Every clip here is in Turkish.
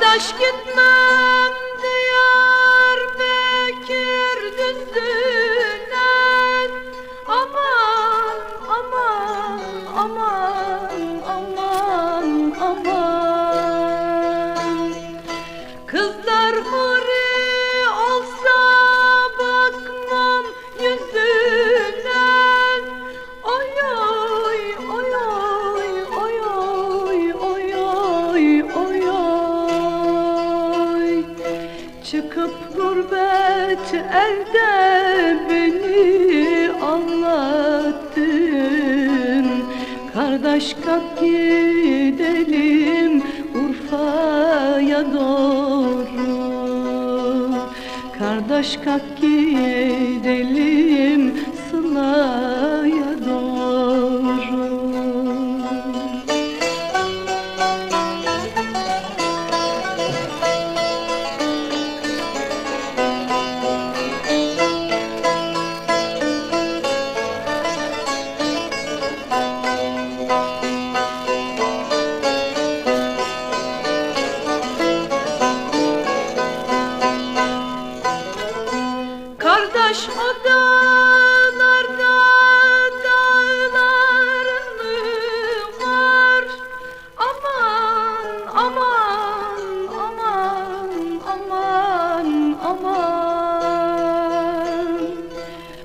Kardeş gitme. Çıkıp gurbet elde beni anlattın. Kardeş kalk gidelim Urfa'ya doğru. Kardeş kalk gidelim Sıla'ya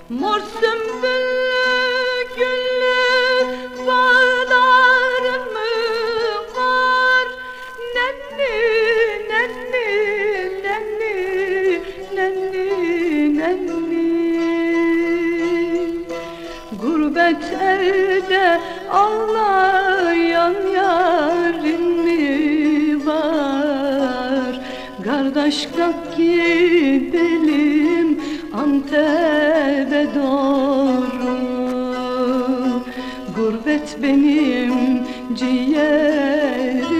Mor sümbül Gurbet elde ağlayan yarim mi var? Kardeş kalk gidelim Antep'e doğru. Gurbet benim ciğerim